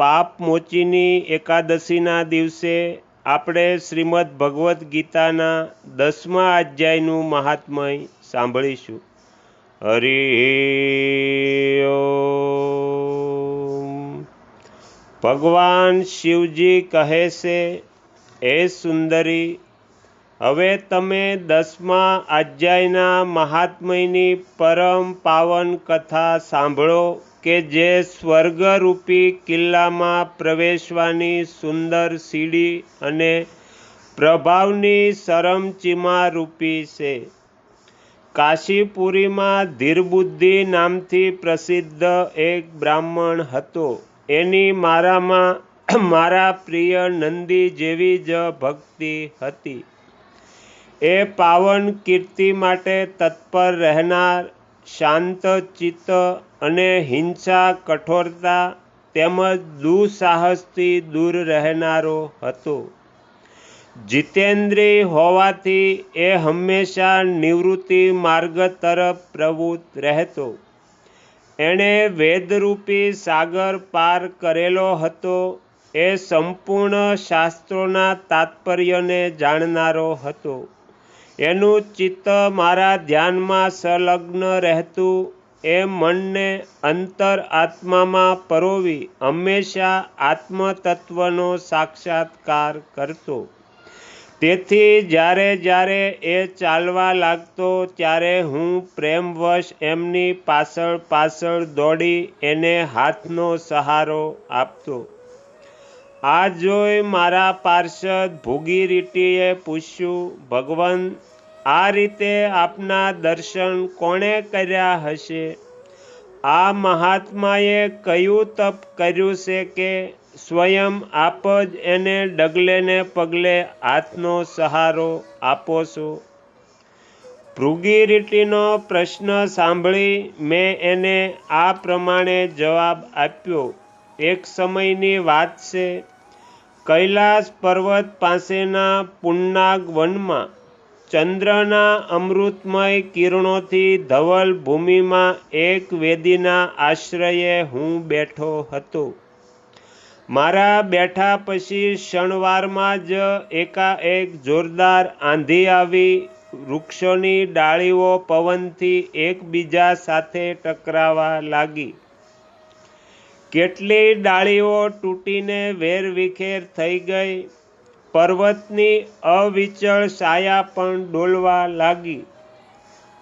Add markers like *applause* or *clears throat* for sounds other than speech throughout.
આજે પાપ મોચીની એકાદશીના દિવસે આપણે શ્રીમદ ભગવદ્ ગીતાના દસમા અધ્યાયનું મહાત્મય સાંભળીશું. હરિ ભગવાન શિવજી કહે છે એ સુંદરી, હવે તમે દસમા અધ્યાયના મહાત્મયની પરમ પાવન કથા સાંભળો. કે જે સ્વર્ગરૂપી કિલ્લામાં પ્રવેશવાની સુંદર સીડી અને પ્રભાવની સરમચીમા રૂપી છે. કાશીપુરીમાં ધીરબુદ્ધિ નામથી પ્રસિદ્ધ એક બ્રાહ્મણ હતો. એની મારામાં *clears throat* મારા પ્રિય નંદી જેવી જ ભક્તિ હતી. એ પાવન કીર્તિ માટે તત્પર રહેનાર શાંત ચિત્ત અને હિંસા, કઠોરતા તેમજ દુઃસાહસથી દૂર રહેનારો હતો. જીતેન્દ્રિય હોવાથી એ હંમેશા નિવૃત્તિ માર્ગ તરફ પ્રવૃત્ત રહેતો. એણે વેદરૂપી સાગર પાર કરેલો હતો એ સંપૂર્ણ શાસ્ત્રોના તાત્પર્યને જાણનારો હતો. એનું ચિત્ત મારા ધ્યાનમાં સંલગ્ન રહેતું, એ મનને અંતર આત્મામાં પરોવી હંમેશા આત્મતત્વનો સાક્ષાત્કાર કરતો. તેથી જ્યારે જ્યારે એ ચાલવા લાગતો, ત્યારે હું પ્રેમવશ એમની પાછળ પાછળ દોડી એને હાથનો સહારો આપતો. આ જોઈ મારા પાર્ષદ ભૂગીરીટીએ પૂછ્યું, ભગવાન આ રીતે આપના દર્શન કોણે કર્યા હશે? આ મહાત્માએ કયું તપ કર્યું છે કે સ્વયં આપ જ એને ડગલે પગલે હાથનો સહારો આપો છો? ભૃગીરીટીનો પ્રશ્ન સાંભળી મેં એને આ પ્રમાણે જવાબ આપ્યો. એક સમયની વાત છે. કૈલાસ પર્વત પાસેના પુન્નાગ વનમાં ચંદ્રના અમૃતમય કિરણોથી ધવલ ભૂમિમાં એક વેદીના આશ્રયે હું બેઠો હતો. મારા બેઠા પછી શણવારમાં જ એકાએક જોરદાર આંધી આવી, વૃક્ષોની ડાળીઓ પવનથી એકબીજા સાથે ટકરાવા લાગી. કેટલી ડાળીઓ તૂટીને વેરવિખેર થઈ ગઈ પર્વતની અવિચળ સાયા પણ ડોલવા લાગી.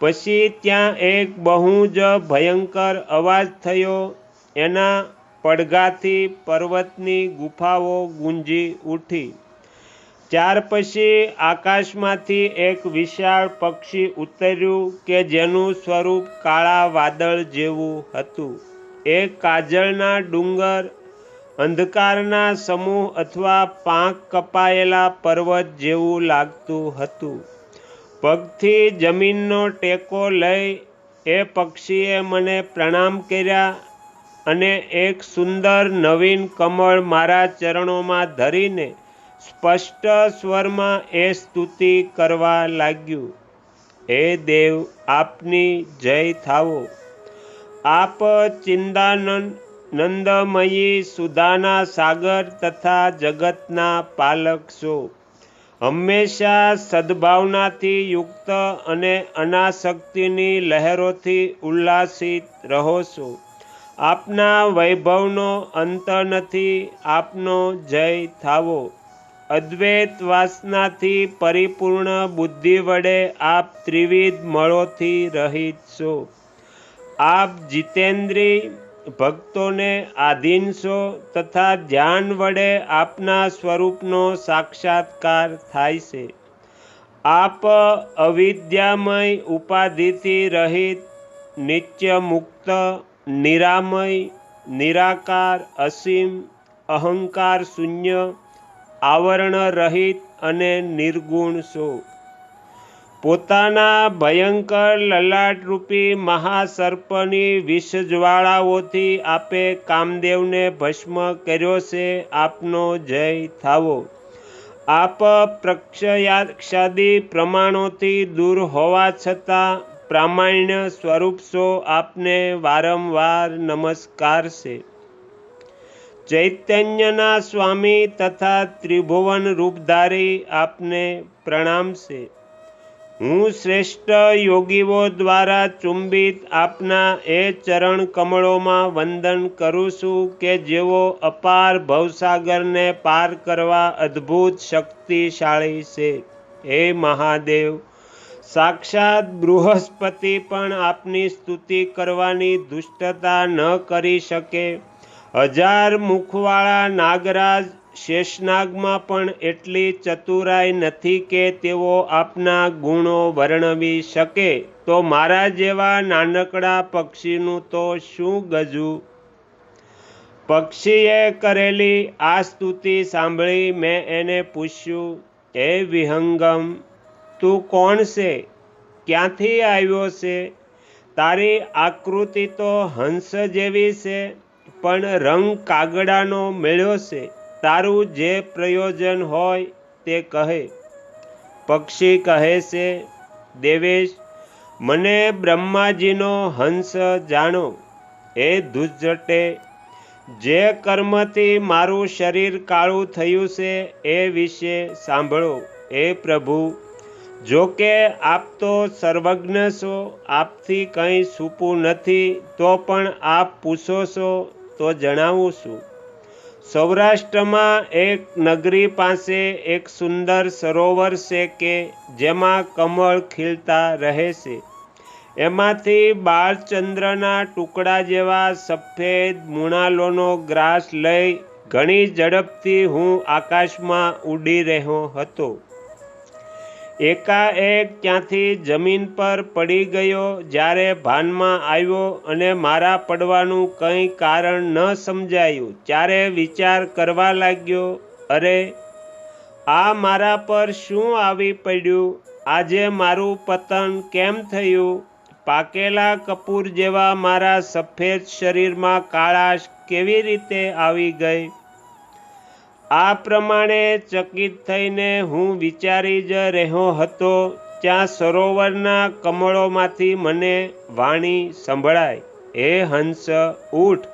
પછી ત્યાં એક બહુ જ ભયંકર અવાજ થયો. એના પડઘાથી પર્વતની ગુફાઓ ગુંજી ઉઠી. ત્યાર પછી આકાશમાંથી એક વિશાળ પક્ષી ઉતર્યું કે જેનું સ્વરૂપ કાળા વાદળ જેવું હતું. એ કાજળના ડુંગર અંધકારના સમૂહ અથવા પાંખ કપાયેલા પર્વત જેવું લાગતું હતું. પગથી જમીનનો ટેકો લઈ એ પક્ષીએ મને પ્રણામ કર્યા અને એક સુંદર નવીન કમળ મારા ચરણોમાં ધરીને સ્પષ્ટ સ્વરમાં એ સ્તુતિ કરવા લાગ્યું. હે દેવ, આપની જય થાવો આપ ચિંદાનંદ નંદમયી સુધાના સાગર તથા જગતના પાલક છો. હંમેશા સદભાવનાથી યુક્ત અને અનાશક્તિની લહેરોથી ઉલ્લાસિત રહો છો. આપના વૈભવનો અંત નથી આપનો જય થાવો. અદ્વૈત વાસનાથી પરિપૂર્ણ બુદ્ધિ વડે આપ ત્રિવિધ મળોથી રહિત છો. આપ જીતેન્દ્રિય ભક્તોને આધીન છો તથા ધ્યાન વડે આપના સ્વરૂપનો સાક્ષાત્કાર થાય છે. આપ અવિદ્યામય ઉપાધિથી રહિત, નિત્ય મુક્ત, નિરામય, નિરાકાર, અસીમ, અહંકાર શૂન્ય, આવરણ રહિત અને નિર્ગુણ છો. પોતાના ભયંકર લલાટરૂપી મહાસર્પની વિષજ્વાળાઓથી આપે કામદેવને ભસ્મ કર્યો છે. આપનો જય થાવો. આપ પ્રક્ષયાક્ષાદી પ્રમાણોથી દૂર હોવા છતાં પ્રામાણ્ય સ્વરૂપ છો. આપને વારંવાર નમસ્કાર છે. ચૈતન્યના સ્વામી તથા ત્રિભુવન રૂપધારી આપને પ્રણામ છે. હું શ્રેષ્ઠ યોગીઓ દ્વારા ચુંબિત આપના એ ચરણ કમળોમાં વંદન કરું છું કે જેઓ અપાર ભવસાગરને પાર કરવા અદ્ભુત શક્તિશાળી છે. હે મહાદેવ, સાક્ષાત બૃહસ્પતિ પણ આપની સ્તુતિ કરવાની દુષ્ટતા ન કરી શકે. હજાર મુખવાળા નાગરાજ શેષનાગમાં પણ એટલી ચતુરાઈ નથી કે તેઓ આપના ગુણો વર્ણવી શકે. તો મારા જેવા નાનકડા પક્ષીનું તો શું ગજું? પક્ષીએ કરેલી આ સ્તુતિ સાંભળી મેં એને પૂછ્યું, હે વિહંગમ, તું કોણ છે? ક્યાંથી આવ્યો છે? તારી આકૃતિ તો હંસ જેવી છે, પણ રંગ કાગડાનો મેળ્યો છે. તારું જે પ્રયોજન હોય તે કહે. પક્ષી કહે છે, દેવેશ, મને બ્રહ્માજીનો હંસ જાણો. એ દુજટે જે કર્મથી મારું શરીર કાળું થયું છે, એ વિશે સાંભળો. એ પ્રભુ, જો કે આપ તો સર્વજ્ઞ છો, આપથી કંઈ છૂપું નથી, તો પણ આપ પૂછો છો, તો જણાવું છું. સૌરાષ્ટ્રમાં એક નગરી પાસે એક સુંદર સરોવર છે કે જેમાં કમળ ખીલતા રહે છે. એમાંથી બાળચંદ્રના ટુકડા જેવા સફેદ મૂણાલોનો ગ્રાસ લઈ ઘણી ઝડપથી હું આકાશમાં ઉડી રહ્યો હતો. એકાએક ત્યાંથી જમીન પર પડી ગયો, જ્યારે ભાનમાં આવ્યો અને મારા પડવાનું કંઈ કારણ ન સમજાયું, ત્યારે વિચાર કરવા લાગ્યો, અરે, આ મારા પર શું આવી પડ્યું? આજે મારું પતન કેમ થયું? પાકેલા કપૂર જેવા મારા સફેદ શરીરમાં કાળાશ કેવી રીતે આવી ગઈ? આ પ્રમાણે ચકિત થઈને હું વિચારી જ રહ્યો હતો, ત્યાં સરોવરના કમળોમાંથી મને વાણી સંભળાય. હે હંસ, ઉઠ.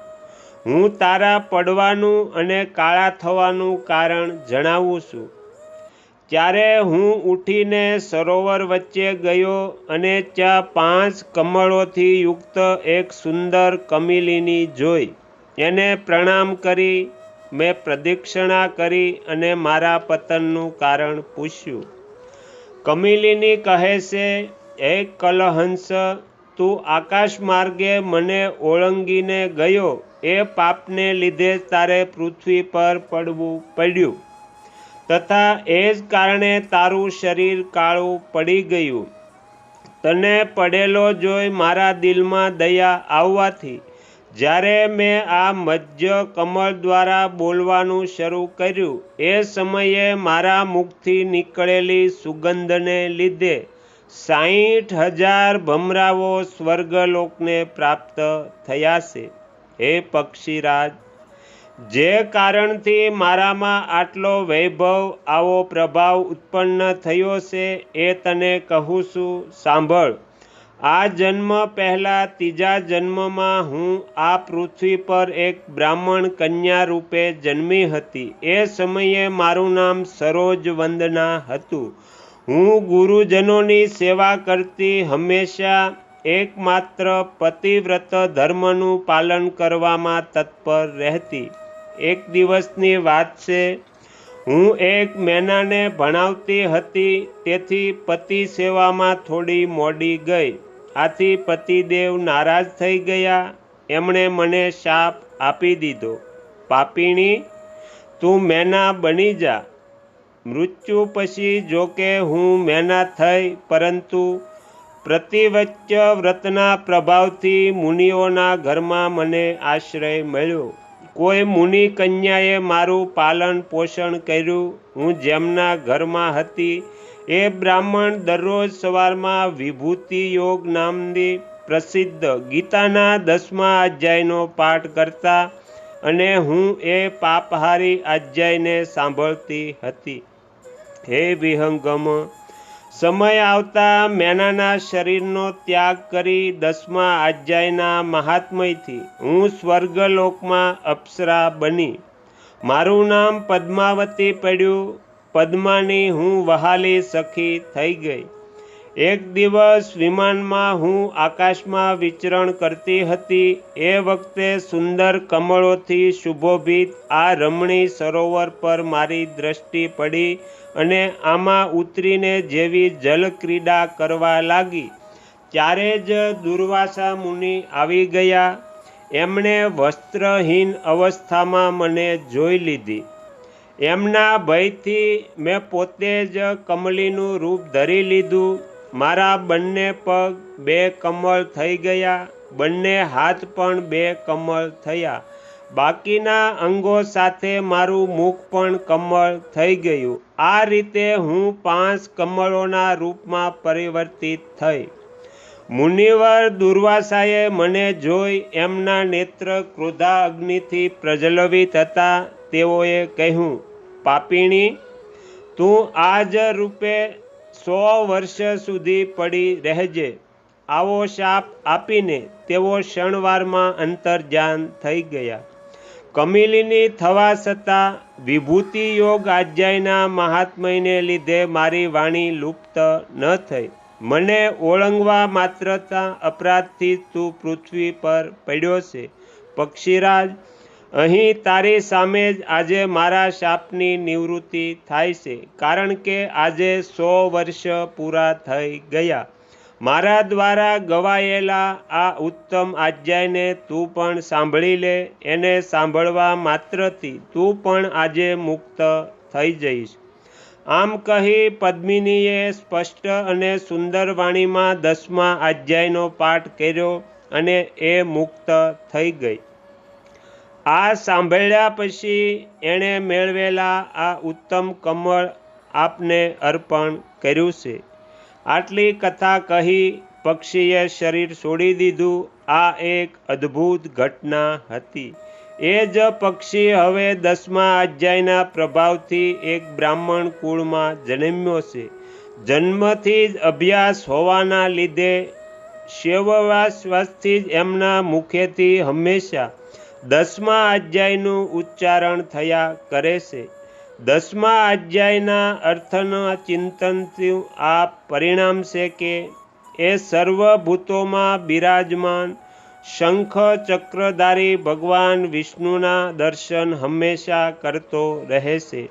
હું તારા પડવાનું અને કાળા થવાનું કારણ જણાવું છું. ત્યારે હું ઉઠીને સરોવર વચ્ચે ગયો અને ત્યાં પાંચ કમળોથી યુક્ત એક સુંદર કમિલીની જોઈ. એને પ્રણામ કરી મેં પ્રદક્ષિણા કરી અને મારા પતનનું કારણ પૂછ્યું. કમિલિની કહે છે, હે કલહંસ, તું આકાશ માર્ગે મને ઓળંગીને ગયો. એ પાપને લીધે તારે પૃથ્વી પર પડવું પડ્યું. તથા એ જ કારણે તારું શરીર કાળું પડી ગયું. તને પડેલો જોઈ મારા દિલમાં દયા આવવાથી જ્યારે મેં આ મધ્ય કમળ દ્વારા બોલવાનું શરૂ કર્યું, એ સમયે મારા મુખથી નીકળેલી સુગંધને લીધે સાહીઠ હજાર ભમરાઓ સ્વર્ગલોકને પ્રાપ્ત થયા છે હે પક્ષીરાજ, જે કારણથી મારામાં આટલો વૈભવ, આવો પ્રભાવ ઉત્પન્ન થયો છે, એ તને કહું છું, સાંભળ. આ જન્મ પહેલાં ત્રીજા જન્મમાં હું આ પૃથ્વી પર એક બ્રાહ્મણ કન્યા રૂપે જન્મી હતી. એ સમયે મારું નામ સરોજ વંદના હતું. હું ગુરુજનોની સેવા કરતી હંમેશા એકમાત્ર પતિવ્રત ધર્મનું પાલન કરવામાં તત્પર રહેતી. એક દિવસની વાત છે, હું એક મેનાને ભણાવતી હતી, તેથી પતિ સેવામાં થોડી મોડી ગઈ. આથી પતિદેવ નારાજ થઈ ગયા. એમણે મને શાપ આપી દીધો. પાપીણી, તું મેના બની જા. મૃત્યુ પછી જોકે હું મેના થઈ, પરંતુ પ્રતિવચ્ચ વ્રતના પ્રભાવથી મુનિઓના ઘરમાં મને આશ્રય મળ્યો. કોઈ મુનિ કન્યાએ મારું પાલન પોષણ કર્યું. હું જેમના ઘરમાં હતી એ બ્રાહ્મણ દરરોજ સવારમાં વિભૂતિ યોગ નામની પ્રસિદ્ધ ગીતાના દસમા અધ્યાયનો પાઠ કરતા અને હું એ પાપહારી અધ્યાયને સાંભળતી હતી. હે વિહંગમ, સમય આવતા મેનાના શરીરનો ત્યાગ કરી દસમા અધ્યાયના મહાત્મયથી હું સ્વર્ગલોકમાં અપ્સરા બની. મારું નામ પદ્માવતી પડ્યું. પદ્માની હું વહાલી સખી થઈ ગઈ. એક દિવસ વિમાનમાં હું આકાશમાં વિચરણ કરતી હતી. એ વખતે સુંદર કમળોથી શુભોભિત આ રમણી સરોવર પર મારી દ્રષ્ટિ પડી અને આમાં ઉતરીને જેવી જલક્રીડા કરવા લાગી. ત્યારે જ દુર્વાસા મુનિ આવી ગયા. એમણે વસ્ત્રહીન અવસ્થામાં મને જોઈ લીધી. એમના ભયથી મેં પોતે જ કમલીનું રૂપ ધરી લીધું. મારા બંને પગ બે કમળ થઈ ગયા, બંને હાથ પણ બે કમળ થયા. બાકીના અંગો સાથે મારું મુખ પણ કમળ થઈ ગયું. આ રીતે હું પાંચ કમળોના રૂપમાં પરિવર્તિત થઈ. મુનિવર દુર્વાસાએ મને જોઈ એમના નેત્ર ક્રોધા અગ્નિથી પ્રજ્વલિત હતા. તેઓએ કહ્યું, પાપીણી, તું આ જ રૂપે સો વર્ષ સુધી પડી રહેજે. આવો શાપ આપીને તેઓ ક્ષણવારમાં અંતર્જાન થઈ ગયા. કમિલીની થવા છતાં વિભૂતિ યોગ આજ્યાયના મહાત્મયને લીધે મારી વાણી લુપ્ત ન થઈ. મને ઓળંગવા માત્રતા અપરાધથી તું પૃથ્વી પર પડ્યો છે. પક્ષીરાજ અહીં તારી સામે જ આજે મારા શાપની નિવૃત્તિ થાય છે, કારણ કે આજે સો વર્ષ પૂરા થઈ ગયા. મારા દ્વારા ગવાયેલા આ ઉત્તમ આજ્ઞાને તું પણ સાંભળી લે, એને સાંભળવા માત્રથી તું પણ આજે મુક્ત થઈ જઈશ. આમ કહી પદ્મિનીએ સ્પષ્ટ અને સુંદર વાણીમાં દસમા અધ્યાયનો પાઠ કર્યો અને એ મુક્ત થઈ ગઈ. આ સાંભળ્યા પછી એણે મેળવેલા આ ઉત્તમ કમળ આપને અર્પણ કર્યું છે. આટલી કથા કહી પક્ષીએ શરીર છોડી દીધું. આ એક અદ્ભુત ઘટના હતી. એ જ પક્ષી હવે દસમા અધ્યાયના પ્રભાવથી એક બ્રાહ્મણ કુળમાં જન્મ્યો છે. જન્મથી જ અભ્યાસ હોવાના લીધે શૈવવાસથી જ એમના મુખેથી હંમેશા દસમા અધ્યાયનું ઉચ્ચારણ થયા કરે છે. દસમા અધ્યાયના અર્થના ચિંતનથી આ પરિણામ છે કે એ સર્વભૂતોમાં બિરાજમાન શંખ ચક્રધારી ભગવાન વિષ્ણુના દર્શન હંમેશા કરતો રહે છે.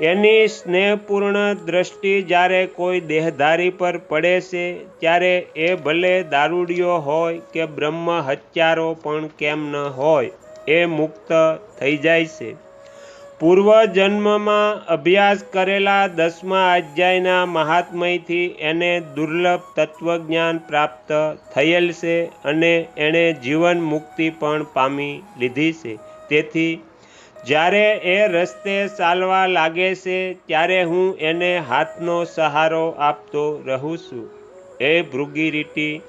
એની સ્નેહપૂર્ણ દ્રષ્ટિ જ્યારે કોઈ દેહધારી પર પડે છે, ત્યારે એ ભલે દારૂડિયો હોય કે બ્રહ્મ હત્યારો પણ કેમ ન હોય. એ મુક્ત થઈ જાય છે. પૂર્વ જન્મમાં અભ્યાસ કરેલા દસમા અધ્યાયના મહાત્મયથી એને દુર્લભ તત્વજ્ઞાન પ્રાપ્ત થયેલ છે અને એણે જીવન મુક્તિ પણ પામી લીધી છે. તેથી, જ્યારે એ રસ્તે ચાલવા લાગે છે, ત્યારે હું એને હાથનો સહારો આપતો રહું છું. એ ભૃગી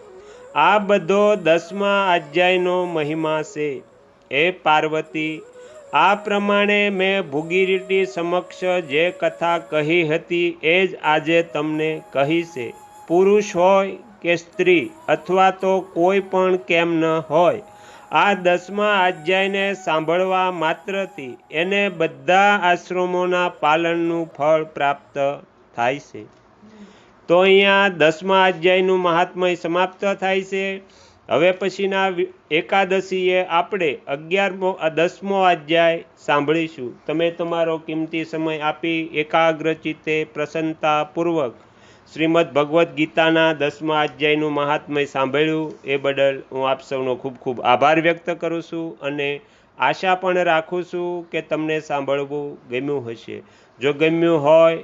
આ બધો દસમા અધ્યાયનો મહિમા છે. એ પાર્વતી, આ પ્રમાણે મેં ભૂગીરીટી સમક્ષ જે કથા કહી હતી એ જ આજે તમને કહી છે પુરુષ હોય કે સ્ત્રી, અથવા તો કોઈ પણ કેમ ન હોય, આ દસમા અધ્યાયને સાંભળવા માત્રથી એને બધા આશ્રમોના પાલનનું ફળ પ્રાપ્ત થાય છે. તો અહીંયા દસમા અધ્યાયનું મહાત્મય સમાપ્ત થાય છે. હવે પછીના એકાદશીએ આપણે અગિયારમો દસમો અધ્યાય સાંભળીશું. તમે તમારો કિંમતી સમય આપી એકાગ્રચિતે પ્રસન્નતાપૂર્વક શ્રીમદ ભગવદ્ ગીતાના દસમા અધ્યાયનું મહાત્મય સાંભળ્યું. એ બદલ હું આપ સૌનો ખૂબ ખૂબ આભાર વ્યક્ત કરું છું અને આશા પણ રાખું છું કે તમને સાંભળવું ગમ્યું હશે. જો ગમ્યું હોય